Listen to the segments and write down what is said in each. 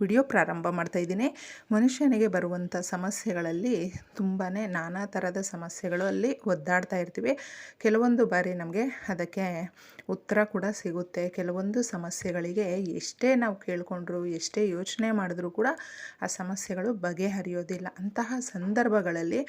Video ಪ್ರಾರಂಭ ಮಾಡ್ತಾ ಇದ್ದೀನಿ. ಮನುಷ್ಯನಿಗೆ ಬರುವಂಥ ಸಮಸ್ಯೆಗಳಲ್ಲಿ ತುಂಬಾ ನಾನಾ ಥರದ ಸಮಸ್ಯೆಗಳು ಅಲ್ಲಿ ಒದ್ದಾಡ್ತಾ ಇರ್ತೀವಿ. ಕೆಲವೊಂದು ಬಾರಿ ನಮಗೆ ಅದಕ್ಕೆ ಉತ್ತರ ಕೂಡ ಸಿಗುತ್ತೆ. ಕೆಲವೊಂದು ಸಮಸ್ಯೆಗಳಿಗೆ ಎಷ್ಟೇ ನಾವು ಕೇಳಿಕೊಂಡ್ರು, ಎಷ್ಟೇ ಯೋಚನೆ ಮಾಡಿದ್ರು ಕೂಡ ಆ ಸಮಸ್ಯೆಗಳು ಬಗೆಹರಿಯೋದಿಲ್ಲ. ಅಂತಹ ಸಂದರ್ಭಗಳಲ್ಲಿ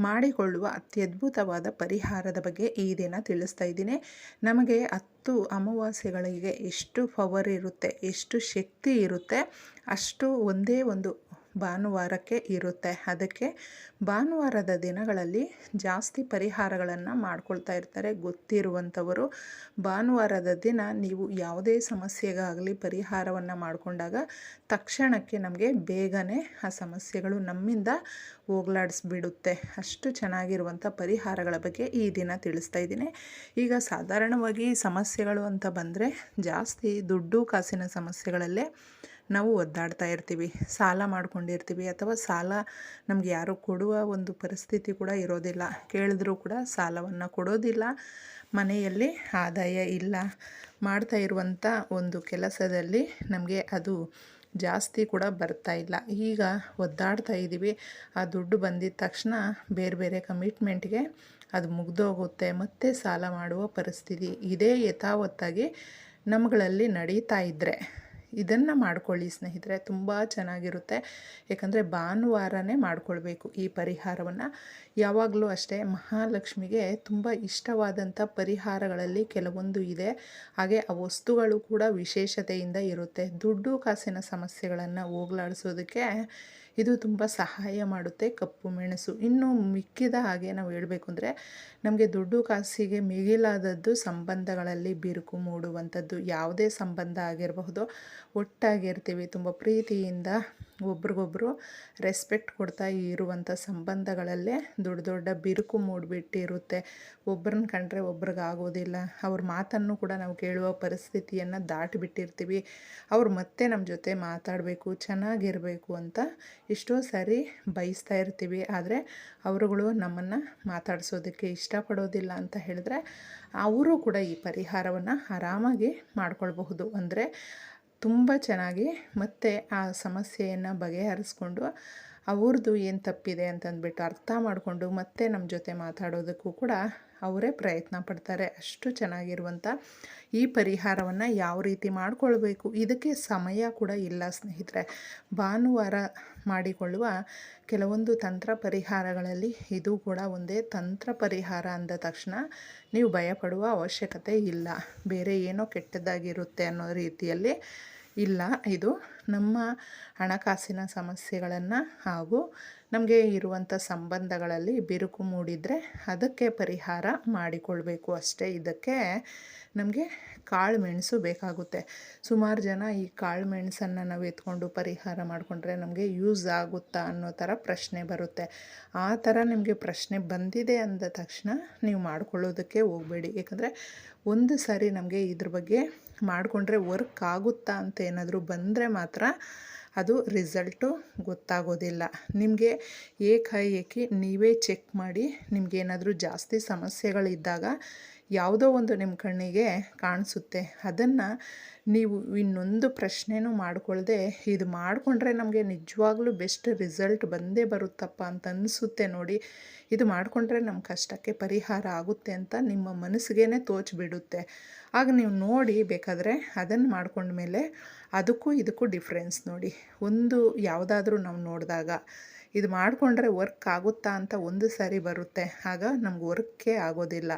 ಮಾಡಿಕೊಳ್ಳುವ ಅತ್ಯದ್ಭುತವಾದ ಪರಿಹಾರದ ಬಗ್ಗೆ ಈ ದಿನ ತಿಳಿಸ್ತಾ ಇದ್ದೀನಿ. ನಮಗೆ ಹತ್ತು ಅಮಾವಾಸ್ಯೆಗಳಿಗೆ ಎಷ್ಟು ಪವರ್ ಇರುತ್ತೆ ಎಷ್ಟು ಶಕ್ತಿ ಇರುತ್ತೆ ಅಷ್ಟು ಒಂದೇ ಒಂದು ಭಾನುವಾರಕ್ಕೆ ಇರುತ್ತೆ. ಅದಕ್ಕೆ ಭಾನುವಾರದ ದಿನಗಳಲ್ಲಿ ಜಾಸ್ತಿ ಪರಿಹಾರಗಳನ್ನು ಮಾಡ್ಕೊಳ್ತಾ ಇರ್ತಾರೆ. ಗೊತ್ತಿರುವಂಥವರು ಭಾನುವಾರದ ದಿನ ನೀವು ಯಾವುದೇ ಸಮಸ್ಯೆಗಾಗಲಿ ಪರಿಹಾರವನ್ನು ಮಾಡಿಕೊಂಡಾಗ ತಕ್ಷಣಕ್ಕೆ ನಮಗೆ ಬೇಗನೆ ಆ ಸಮಸ್ಯೆಗಳು ನಮ್ಮಿಂದ ಹೋಗ್ಲಾಡಿಸ್ಬಿಡುತ್ತೆ. ಅಷ್ಟು ಚೆನ್ನಾಗಿರುವಂಥ ಪರಿಹಾರಗಳ ಬಗ್ಗೆ ಈ ದಿನ ತಿಳಿಸ್ತಾ ಇದ್ದೀನಿ. ಈಗ ಸಾಧಾರಣವಾಗಿ ಸಮಸ್ಯೆಗಳು ಅಂತ ಬಂದರೆ ಜಾಸ್ತಿ ದುಡ್ಡು, ಕಾಸಿನ ಸಮಸ್ಯೆಗಳಲ್ಲೇ ನಾವು ಒದ್ದಾಡ್ತಾ ಇರ್ತೀವಿ, ಸಾಲ ಮಾಡ್ಕೊಂಡಿರ್ತೀವಿ ಅಥವಾ ಸಾಲ ನಮ್ಗೆ ಯಾರು ಕೊಡುವ ಒಂದು ಪರಿಸ್ಥಿತಿ ಕೂಡ ಇರೋದಿಲ್ಲ. ಕೇಳಿದ್ರೂ ಕೂಡ ಸಾಲವನ್ನು ಕೊಡೋದಿಲ್ಲ. ಮನೆಯಲ್ಲಿ ಆದಾಯ ಇಲ್ಲ. ಮಾಡ್ತಾ ಇರುವಂಥ ಒಂದು ಕೆಲಸದಲ್ಲಿ ನಮಗೆ ಅದು ಜಾಸ್ತಿ ಕೂಡ ಬರ್ತಾ ಇಲ್ಲ. ಈಗ ಒದ್ದಾಡ್ತಾ ಇದ್ದೀವಿ ಆ ದುಡ್ಡು ಬಂದಿದ ತಕ್ಷಣ ಬೇರೆ ಬೇರೆ ಕಮಿಟ್ಮೆಂಟ್ಗೆ ಅದು ಮುಗ್ದೋಗುತ್ತೆ. ಮತ್ತೆ ಸಾಲ ಮಾಡುವ ಪರಿಸ್ಥಿತಿ ಇದೇ ಯಥಾವತ್ತಾಗಿ ನಮ್ಗಳಲ್ಲಿ ನಡೀತಾ ಇದ್ದರೆ ಇದನ್ನು ಮಾಡ್ಕೊಳ್ಳಿ ಸ್ನೇಹಿತರೆ, ತುಂಬ ಚೆನ್ನಾಗಿರುತ್ತೆ. ಯಾಕಂದರೆ ಭಾನುವಾರನೇ ಮಾಡಿಕೊಳ್ಬೇಕು ಈ ಪರಿಹಾರವನ್ನು. ಯಾವಾಗಲೂ ಅಷ್ಟೇ ಮಹಾಲಕ್ಷ್ಮಿಗೆ ತುಂಬ ಇಷ್ಟವಾದಂಥ ಪರಿಹಾರಗಳಲ್ಲಿ ಕೆಲವೊಂದು ಇದೆ. ಹಾಗೆ ಆ ವಸ್ತುಗಳು ಕೂಡ ವಿಶೇಷತೆಯಿಂದ ಇರುತ್ತೆ. ದುಡ್ಡು, ಕಾಸಿನ ಸಮಸ್ಯೆಗಳನ್ನು ಹೋಗ್ಲಾಡಿಸೋದಕ್ಕೆ ಇದು ತುಂಬ ಸಹಾಯ ಮಾಡುತ್ತೆ ಕಪ್ಪು ಮೆಣಸು. ಇನ್ನು ಮಿಕ್ಕಿದ ಹಾಗೆ ನಾವು ಹೇಳಬೇಕು ಅಂದರೆ ನಮಗೆ ದುಡ್ಡು ಕಾಸಿಗೆ ಮಿಗಿಲಾದದ್ದು ಸಂಬಂಧಗಳಲ್ಲಿ ಬಿರುಕು ಮೂಡುವಂಥದ್ದು. ಯಾವುದೇ ಸಂಬಂಧ ಆಗಿರಬಹುದು ಒಟ್ಟಾಗಿರ್ತೀವಿ ತುಂಬ ಪ್ರೀತಿಯಿಂದ ಒಬ್ರಿಗೊಬ್ರು ರೆಸ್ಪೆಕ್ಟ್ ಕೊಡ್ತಾ ಇರುವಂಥ ಸಂಬಂಧಗಳಲ್ಲೇ ದೊಡ್ಡ ದೊಡ್ಡ ಬಿರುಕು ಮೂಡಿಬಿಟ್ಟಿರುತ್ತೆ. ಒಬ್ರನ್ನ ಕಂಡ್ರೆ ಒಬ್ರಿಗಾಗೋದಿಲ್ಲ. ಅವ್ರ ಮಾತನ್ನು ಕೂಡ ನಾವು ಕೇಳುವ ಪರಿಸ್ಥಿತಿಯನ್ನು ದಾಟಿಬಿಟ್ಟಿರ್ತೀವಿ. ಅವ್ರು ಮತ್ತೆ ನಮ್ಮ ಜೊತೆ ಮಾತಾಡಬೇಕು, ಚೆನ್ನಾಗಿರಬೇಕು ಅಂತ ಎಷ್ಟೋ ಸಾರಿ ಬಯಸ್ತಾ ಇರ್ತೀವಿ. ಆದರೆ ಅವರುಗಳು ನಮ್ಮನ್ನು ಮಾತಾಡಿಸೋದಕ್ಕೆ ಇಷ್ಟಪಡೋದಿಲ್ಲ ಅಂತ ಹೇಳಿದ್ರೆ, ಅವರು ಕೂಡ ಈ ಪರಿಹಾರವನ್ನು ಆರಾಮಾಗಿ ಮಾಡ್ಕೊಳ್ಬಹುದು. ಅಂದರೆ ತುಂಬ ಚೆನ್ನಾಗಿ ಮತ್ತೆ ಆ ಸಮಸ್ಯೆಯನ್ನು ಬಗೆಹರಿಸ್ಕೊಂಡು ಅವ್ರದ್ದು ಏನು ತಪ್ಪಿದೆ ಅಂತಂದ್ಬಿಟ್ಟು ಅರ್ಥ ಮಾಡಿಕೊಂಡು ಮತ್ತೆ ನಮ್ಮ ಜೊತೆ ಮಾತಾಡೋದಕ್ಕೂ ಕೂಡ ಅವರೇ ಪ್ರಯತ್ನ ಪಡ್ತಾರೆ. ಅಷ್ಟು ಚೆನ್ನಾಗಿರುವಂಥ ಈ ಪರಿಹಾರವನ್ನು ಯಾವ ರೀತಿ ಮಾಡಿಕೊಳ್ಬೇಕು? ಇದಕ್ಕೆ ಸಮಯ ಕೂಡ ಇಲ್ಲ ಸ್ನೇಹಿತರೆ. ಭಾನುವಾರ ಮಾಡಿಕೊಳ್ಳುವ ಕೆಲವೊಂದು ತಂತ್ರ ಪರಿಹಾರಗಳಲ್ಲಿ ಇದು ಕೂಡ ಒಂದೇ ತಂತ್ರ ಪರಿಹಾರ ಅಂದ ತಕ್ಷಣ ನೀವು ಭಯಪಡುವ ಅವಶ್ಯಕತೆ ಇಲ್ಲ. ಬೇರೆ ಏನೋ ಕೆಟ್ಟದ್ದಾಗಿರುತ್ತೆ ಅನ್ನೋ ರೀತಿಯಲ್ಲಿ ಇಲ್ಲ, ಇದು ನಮ್ಮ ಹಣಕಾಸಿನ ಸಮಸ್ಯೆಗಳನ್ನು ಹಾಗೂ ನಮಗೆ ಇರುವಂಥ ಸಂಬಂಧಗಳಲ್ಲಿ ಬಿರುಕು ಮೂಡಿದರೆ ಅದಕ್ಕೆ ಪರಿಹಾರ ಮಾಡಿಕೊಳ್ಬೇಕು ಅಷ್ಟೇ. ಇದಕ್ಕೆ ನಮಗೆ ಕಾಳು ಮೆಣಸು ಬೇಕಾಗುತ್ತೆ. ಸುಮಾರು ಜನ ಈ ಕಾಳು ಮೆಣಸನ್ನು ನಾವು ಎತ್ಕೊಂಡು ಪರಿಹಾರ ಮಾಡಿಕೊಂಡ್ರೆ ನಮಗೆ ಯೂಸ್ ಆಗುತ್ತಾ ಅನ್ನೋ ಥರ ಪ್ರಶ್ನೆ ಬರುತ್ತೆ. ಆ ಥರ ನಿಮಗೆ ಪ್ರಶ್ನೆ ಬಂದಿದೆ ಅಂದ ತಕ್ಷಣ ನೀವು ಮಾಡಿಕೊಳ್ಳೋದಕ್ಕೆ ಹೋಗಬೇಡಿ. ಯಾಕಂದರೆ ಒಂದು ಸಾರಿ ನಮಗೆ ಇದ್ರ ಬಗ್ಗೆ ಮಾಡಿಕೊಂಡ್ರೆ ವರ್ಕ್ ಆಗುತ್ತಾ ಅಂತ ಏನಾದರೂ ಬಂದರೆ ಮಾತ್ರ ಅದು ರಿಸಲ್ಟು ಗೊತ್ತಾಗೋದಿಲ್ಲ. ನಿಮಗೆ ಏಕಾಏಕಿ ನೀವೇ ಚೆಕ್ ಮಾಡಿ ನಿಮಗೇನಾದರೂ ಜಾಸ್ತಿ ಸಮಸ್ಯೆಗಳಿದ್ದಾಗ ಯಾವುದೋ ಒಂದು ನಿಮ್ಮ ಕಣ್ಣಿಗೆ ಕಾಣಿಸುತ್ತೆ. ಅದನ್ನು ನೀವು ಇನ್ನೊಂದು ಪ್ರಶ್ನೆನೂ ಮಾಡಿಕೊಳ್ಳದೆ ಇದು ಮಾಡಿಕೊಂಡ್ರೆ ನಮಗೆ ನಿಜವಾಗ್ಲೂ ಬೆಸ್ಟ್ ರಿಸಲ್ಟ್ ಬಂದೇ ಬರುತ್ತಪ್ಪ ಅಂತ ಅನಿಸುತ್ತೆ ನೋಡಿ. ಇದು ಮಾಡಿಕೊಂಡ್ರೆ ನಮ್ಮ ಕಷ್ಟಕ್ಕೆ ಪರಿಹಾರ ಆಗುತ್ತೆ ಅಂತ ನಿಮ್ಮ ಮನಸ್ಸಿಗೆ ತೋಚಿಬಿಡುತ್ತೆ. ಆಗ ನೀವು ನೋಡಿ ಬೇಕಾದರೆ ಅದನ್ನು ಮಾಡ್ಕೊಂಡ್ಮೇಲೆ ಅದಕ್ಕೂ ಇದಕ್ಕೂ ಡಿಫ್ರೆನ್ಸ್ ನೋಡಿ. ಒಂದು ಯಾವುದಾದ್ರೂ ನಾವು ನೋಡಿದಾಗ ಇದು ಮಾಡಿಕೊಂಡ್ರೆ ವರ್ಕ್ ಆಗುತ್ತಾ ಅಂತ ಒಂದು ಸಾರಿ ಬರುತ್ತೆ. ಆಗ ನಮ್ಗೆ ವರ್ಕೇ ಆಗೋದಿಲ್ಲ.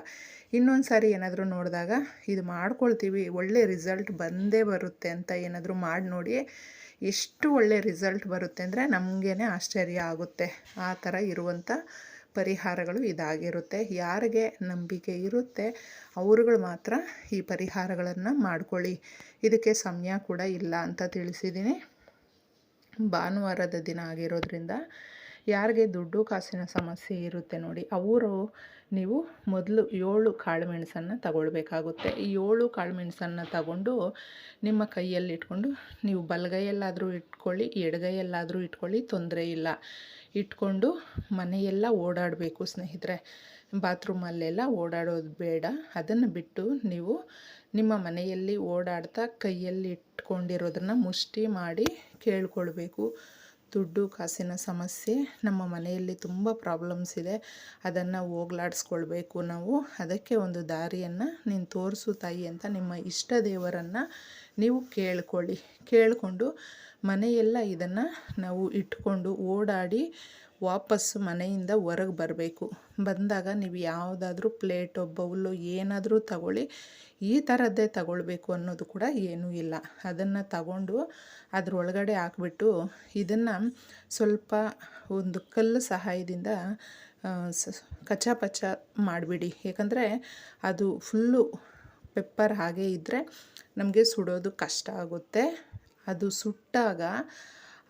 ಇನ್ನೊಂದು ಸಾರಿ ಏನಾದರೂ ನೋಡಿದಾಗ ಇದು ಮಾಡ್ಕೊಳ್ತೀವಿ, ಒಳ್ಳೆ ರಿಸಲ್ಟ್ ಬಂದೇ ಬರುತ್ತೆ ಅಂತ ಏನಾದರೂ ಮಾಡಿ ನೋಡಿ ಎಷ್ಟು ಒಳ್ಳೆ ರಿಸಲ್ಟ್ ಬರುತ್ತೆ ಅಂದರೆ ನಮಗೇ ಆಶ್ಚರ್ಯ ಆಗುತ್ತೆ. ಆ ಥರ ಇರುವಂಥ ಪರಿಹಾರಗಳು ಇದಾಗಿರುತ್ತೆ. ಯಾರಿಗೆ ನಂಬಿಕೆ ಇರುತ್ತೆ, ಅವರುಗಳು ಮಾತ್ರ ಈ ಪರಿಹಾರಗಳನ್ನು ಮಾಡ್ಕೊಳ್ಳಿ. ಇದಕ್ಕೆ ಸಮಯ ಕೂಡ ಇಲ್ಲ ಅಂತ ತಿಳಿಸಿದ್ದೀನಿ. ಭಾನುವಾರದ ದಿನ ಆಗಿರೋದ್ರಿಂದ ಯಾರಿಗೆ ದುಡ್ಡು ಕಾಸಿನ ಸಮಸ್ಯೆ ಇರುತ್ತೆ ನೋಡಿ, ಅವರು ನೀವು ಮೊದಲು ಏಳು ಕಾಳು ಮೆಣಸನ್ನು ತಗೊಳ್ಬೇಕಾಗುತ್ತೆ. ಈ ಏಳು ಕಾಳು ಮೆಣಸನ್ನು ತಗೊಂಡು ನಿಮ್ಮ ಕೈಯಲ್ಲಿ ಇಟ್ಕೊಂಡು ನೀವು ಬಲಗೈಯಲ್ಲಾದರೂ ಇಟ್ಕೊಳ್ಳಿ, ಎಡಗೈಯಲ್ಲಾದರೂ ಇಟ್ಕೊಳ್ಳಿ, ತೊಂದರೆ ಇಲ್ಲ. ಇಟ್ಕೊಂಡು ಮನೆಯೆಲ್ಲ ಓಡಾಡಬೇಕು ಸ್ನೇಹಿತರೆ. ಬಾತ್ರೂಮಲ್ಲೆಲ್ಲ ಓಡಾಡೋದು ಬೇಡ. ಅದನ್ನು ಬಿಟ್ಟು ನೀವು ನಿಮ್ಮ ಮನೆಯಲ್ಲಿ ಓಡಾಡ್ತಾ ಕೈಯಲ್ಲಿ ಇಟ್ಕೊಂಡಿರೋದನ್ನು ಮುಷ್ಟಿ ಮಾಡಿ ಕೇಳ್ಕೊಳ್ಬೇಕು. ದುಡ್ಡು, ಕಾಸಿನ ಸಮಸ್ಯೆ ನಮ್ಮ ಮನೆಯಲ್ಲಿ ತುಂಬ ಪ್ರಾಬ್ಲಮ್ಸ್ ಇದೆ. ಅದನ್ನು ಹೋಗ್ಲಾಡಿಸ್ಕೊಳ್ಬೇಕು ನಾವು. ಅದಕ್ಕೆ ಒಂದು ದಾರಿಯನ್ನು ನೀನು ತೋರಿಸು ತಾಯಿ ಅಂತ ನಿಮ್ಮ ಇಷ್ಟ ದೇವರನ್ನು ನೀವು ಕೇಳ್ಕೊಳ್ಳಿ. ಕೇಳಿಕೊಂಡು ಮನೆಯೆಲ್ಲ ಇದನ್ನು ನಾವು ಇಟ್ಕೊಂಡು ಓಡಾಡಿ ವಾಪಸ್ಸು ಮನೆಯಿಂದ ಹೊರಗೆ ಬರಬೇಕು. ಬಂದಾಗ ನೀವು ಯಾವುದಾದ್ರೂ ಪ್ಲೇಟು ಬೌಲು ಏನಾದರೂ ತಗೊಳ್ಳಿ. ಈ ಥರದ್ದೇ ತಗೊಳ್ಬೇಕು ಅನ್ನೋದು ಕೂಡ ಏನೂ ಇಲ್ಲ. ಅದನ್ನು ತಗೊಂಡು ಅದರೊಳಗಡೆ ಹಾಕ್ಬಿಟ್ಟು ಇದನ್ನು ಸ್ವಲ್ಪ ಒಂದು ಕಲ್ಲು ಸಹಾಯದಿಂದ ಕಚ್ಚಾ ಪಚ್ಚ ಮಾಡಿಬಿಡಿ. ಏಕೆಂದರೆ ಅದು ಫುಲ್ಲು ಪೆಪ್ಪರ್ ಹಾಗೆ ಇದ್ದರೆ ನಮಗೆ ಸುಡೋದು ಕಷ್ಟ ಆಗುತ್ತೆ. ಅದು ಸುಟ್ಟಾಗ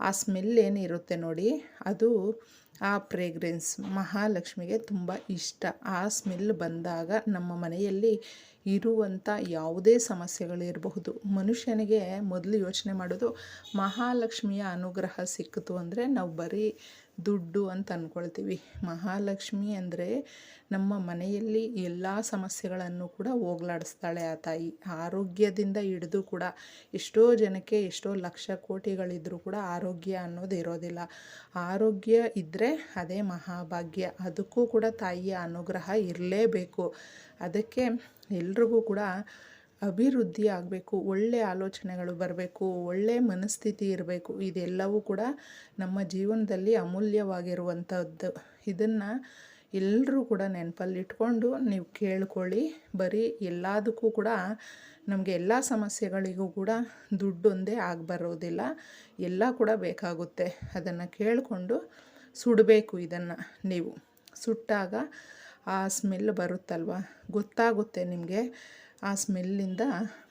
ಆ ಸ್ಮೆಲ್ ಏನಿರುತ್ತೆ ನೋಡಿ, ಅದು ಆ ಫ್ರೇಗ್ರೆನ್ಸ್ ಮಹಾಲಕ್ಷ್ಮಿಗೆ ತುಂಬ ಇಷ್ಟ. ಆ ಸ್ಮೆಲ್ ಬಂದಾಗ ನಮ್ಮ ಮನೆಯಲ್ಲಿ ಇರುವಂಥ ಯಾವುದೇ ಸಮಸ್ಯೆಗಳಿರಬಹುದು. ಮನುಷ್ಯನಿಗೆ ಮೊದಲು ಯೋಚನೆ ಮಾಡೋದು ಮಹಾಲಕ್ಷ್ಮಿಯ ಅನುಗ್ರಹ ಸಿಕ್ಕಿತು ಅಂದರೆ ನಾವು ಬರೀ ದುಡ್ಡು ಅಂತ ಅಂದ್ಕೊಳ್ತೀವಿ ಮಹಾಲಕ್ಷ್ಮಿ ಅಂದರೆ ನಮ್ಮ ಮನೆಯಲ್ಲಿ ಎಲ್ಲ ಸಮಸ್ಯೆಗಳನ್ನು ಕೂಡ ಹೋಗ್ಲಾಡಿಸ್ತಾಳೆ ಆ ತಾಯಿ. ಆರೋಗ್ಯದಿಂದ ಹಿಡಿದು ಕೂಡ ಎಷ್ಟೋ ಜನಕ್ಕೆ ಎಷ್ಟೋ ಲಕ್ಷ ಕೋಟಿಗಳಿದ್ರೂ ಕೂಡ ಆರೋಗ್ಯ ಅನ್ನೋದು ಇರೋದಿಲ್ಲ. ಆರೋಗ್ಯ ಇದ್ದರೆ ಅದೇ ಮಹಾಭಾಗ್ಯ. ಅದಕ್ಕೂ ಕೂಡ ತಾಯಿಯ ಅನುಗ್ರಹ ಇರಲೇಬೇಕು. ಅದಕ್ಕೆ ಎಲ್ರಿಗೂ ಕೂಡ ಅಭಿವೃದ್ಧಿ ಆಗಬೇಕು ಒಳ್ಳೆಯ ಆಲೋಚನೆಗಳು ಬರಬೇಕು ಒಳ್ಳೆಯ ಮನಸ್ಥಿತಿ ಇರಬೇಕು, ಇದೆಲ್ಲವೂ ಕೂಡ ನಮ್ಮ ಜೀವನದಲ್ಲಿ ಅಮೂಲ್ಯವಾಗಿರುವಂಥದ್ದು. ಇದನ್ನು ಎಲ್ಲರೂ ಕೂಡ ನೆನಪಲ್ಲಿ ಇಟ್ಕೊಂಡು ನೀವು ಕೇಳ್ಕೊಳ್ಳಿ. ಬರೀ ಎಲ್ಲದಕ್ಕೂ ಕೂಡ ನಮಗೆ ಎಲ್ಲ ಸಮಸ್ಯೆಗಳಿಗೂ ಕೂಡ ದುಡ್ಡೊಂದೇ ಆಗಬರೋದಿಲ್ಲ. ಎಲ್ಲ ಕೂಡ ಬೇಕಾಗುತ್ತೆ. ಅದನ್ನು ಕೇಳಿಕೊಂಡು ಸುಡಬೇಕು ಇದನ್ನು ನೀವು. ಸುಟ್ಟಾಗ ಆ ಸ್ಮೆಲ್ ಬರುತ್ತಲ್ವ? ಗೊತ್ತಾಗುತ್ತೆ ನಿಮಗೆ. ಆ ಸ್ಮೆಲ್ಲಿಂದ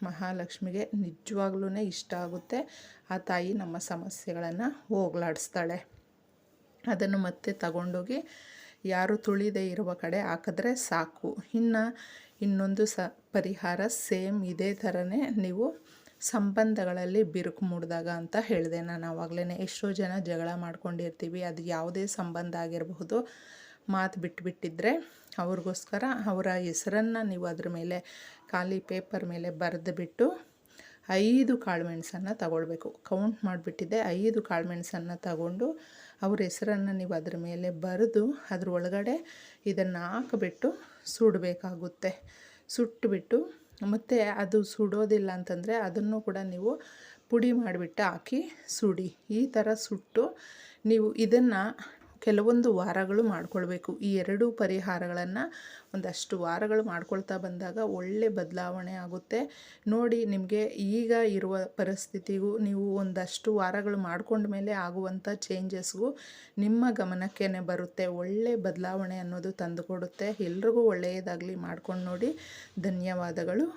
ಮಹಾಲಕ್ಷ್ಮಿಗೆ ನಿಜವಾಗ್ಲೂ ಇಷ್ಟ ಆಗುತ್ತೆ. ಆ ತಾಯಿ ನಮ್ಮ ಸಮಸ್ಯೆಗಳನ್ನು ಹೋಗ್ಲಾಡಿಸ್ತಾಳೆ. ಅದನ್ನು ಮತ್ತೆ ತಗೊಂಡೋಗಿ ಯಾರು ತುಳಿದೇ ಇರುವ ಕಡೆ ಹಾಕಿದ್ರೆ ಸಾಕು. ಇನ್ನು ಇನ್ನೊಂದು ಸ ಪರಿಹಾರ ಸೇಮ್ ಇದೇ ಥರನೇ ನೀವು ಸಂಬಂಧಗಳಲ್ಲಿ ಬಿರುಕು ಮೂಡಿದಾಗ ಅಂತ ಹೇಳಿದೆ ನಾನು ಆವಾಗಲೇ ಎಷ್ಟೋ ಜನ ಜಗಳ ಮಾಡ್ಕೊಂಡಿರ್ತೀವಿ. ಅದು ಯಾವುದೇ ಸಂಬಂಧ ಆಗಿರಬಹುದು. ಮಾತು ಬಿಟ್ಟುಬಿಟ್ಟಿದ್ರೆ ಅವ್ರಿಗೋಸ್ಕರ ಅವರ ಹೆಸರನ್ನು ನೀವು ಅದ್ರ ಮೇಲೆ ಖಾಲಿ ಪೇಪರ್ ಮೇಲೆ ಬರೆದು ಬಿಟ್ಟು ಐದು ಕಾಳುಮೆಣಸನ್ನು ತಗೊಳ್ಬೇಕು. ಕೌಂಟ್ ಮಾಡಿಬಿಟ್ಟಿದ್ದೆ ಐದು ಕಾಳುಮೆಣಸನ್ನು ತಗೊಂಡು ಅವ್ರ ಹೆಸರನ್ನು ನೀವು ಅದ್ರ ಮೇಲೆ ಬರೆದು ಅದ್ರ ಒಳಗಡೆ ಇದನ್ನು ಹಾಕಿಬಿಟ್ಟು ಸುಡಬೇಕಾಗುತ್ತೆ. ಸುಟ್ಟುಬಿಟ್ಟು ಮತ್ತು ಅದು ಸುಡೋದಿಲ್ಲ ಅಂತಂದರೆ ಅದನ್ನು ಕೂಡ ನೀವು ಪುಡಿ ಮಾಡಿಬಿಟ್ಟು ಹಾಕಿ ಸುಡಿ. ಈ ಥರ ಸುಟ್ಟು ನೀವು ಇದನ್ನು ಕೆಲವೊಂದು ವಾರಗಳು ಮಾಡಿಕೊಳ್ಬೇಕು. ಈ ಎರಡೂ ಪರಿಹಾರಗಳನ್ನು ಒಂದಷ್ಟು ವಾರಗಳು ಮಾಡ್ಕೊಳ್ತಾ ಬಂದಾಗ ಒಳ್ಳೆ ಬದಲಾವಣೆ ಆಗುತ್ತೆ. ನೋಡಿ, ನಿಮಗೆ ಈಗ ಇರುವ ಪರಿಸ್ಥಿತಿಗೂ ನೀವು ಒಂದಷ್ಟು ವಾರಗಳು ಮಾಡ್ಕೊಂಡ ಮೇಲೆ ಆಗುವಂಥ ಚೇಂಜಸ್ಗೂ ನಿಮ್ಮ ಗಮನಕ್ಕೇ ಬರುತ್ತೆ. ಒಳ್ಳೆ ಬದಲಾವಣೆ ಅನ್ನೋದು ತಂದುಕೊಡುತ್ತೆ. ಎಲ್ರಿಗೂ ಒಳ್ಳೆಯದಾಗಲಿ ಮಾಡ್ಕೊಂಡು ನೋಡಿ. ಧನ್ಯವಾದಗಳು.